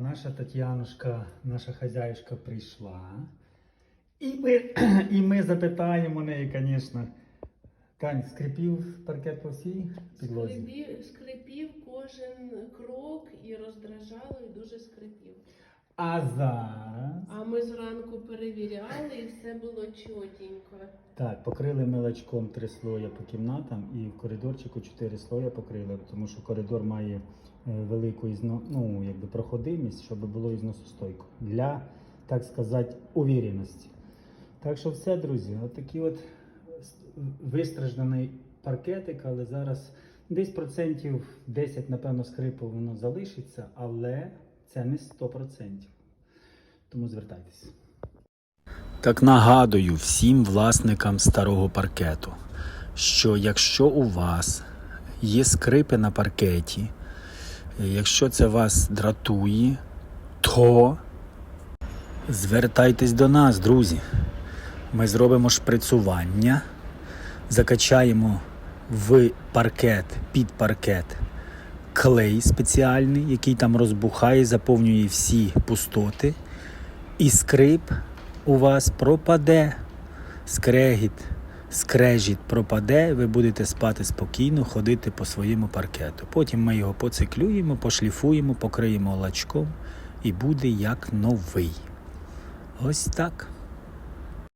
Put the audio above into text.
наша Тетянушка, наша хазяюшка прийшла. І ми, і ми запитаємо неї, звісно. Тань, скрипів паркет по всій підлозі? Скрипів, скрипів кожен крок і роздражало, і дуже скрипів. А зараз. А ми зранку перевіряли, і все було чотенько. Так, покрили мелочком три слоя по кімнатам і в коридорчику чотири слоя покрили, тому що коридор має е, велику ізно, ну, якби проходимість, щоб було ізносостойко. Для, так сказати, увіреності. Так що все, друзі, от такий от вистражданий паркетик, але зараз десь процентів 10, напевно, скрипу воно залишиться, але це не 100%. Тому звертайтеся. Так нагадую всім власникам старого паркету, що якщо у вас є скрипи на паркеті, якщо це вас дратує, то звертайтесь до нас, друзі. Ми зробимо шприцування, закачаємо в паркет під паркет клей спеціальний, який там розбухає, заповнює всі пустоти. І скрип у вас пропаде. Скрегіт, скрежіт пропаде, ви будете спати спокійно, ходити по своєму паркету. Потім ми його поциклюємо, пошліфуємо, покриємо лачком і буде як новий. Ось так.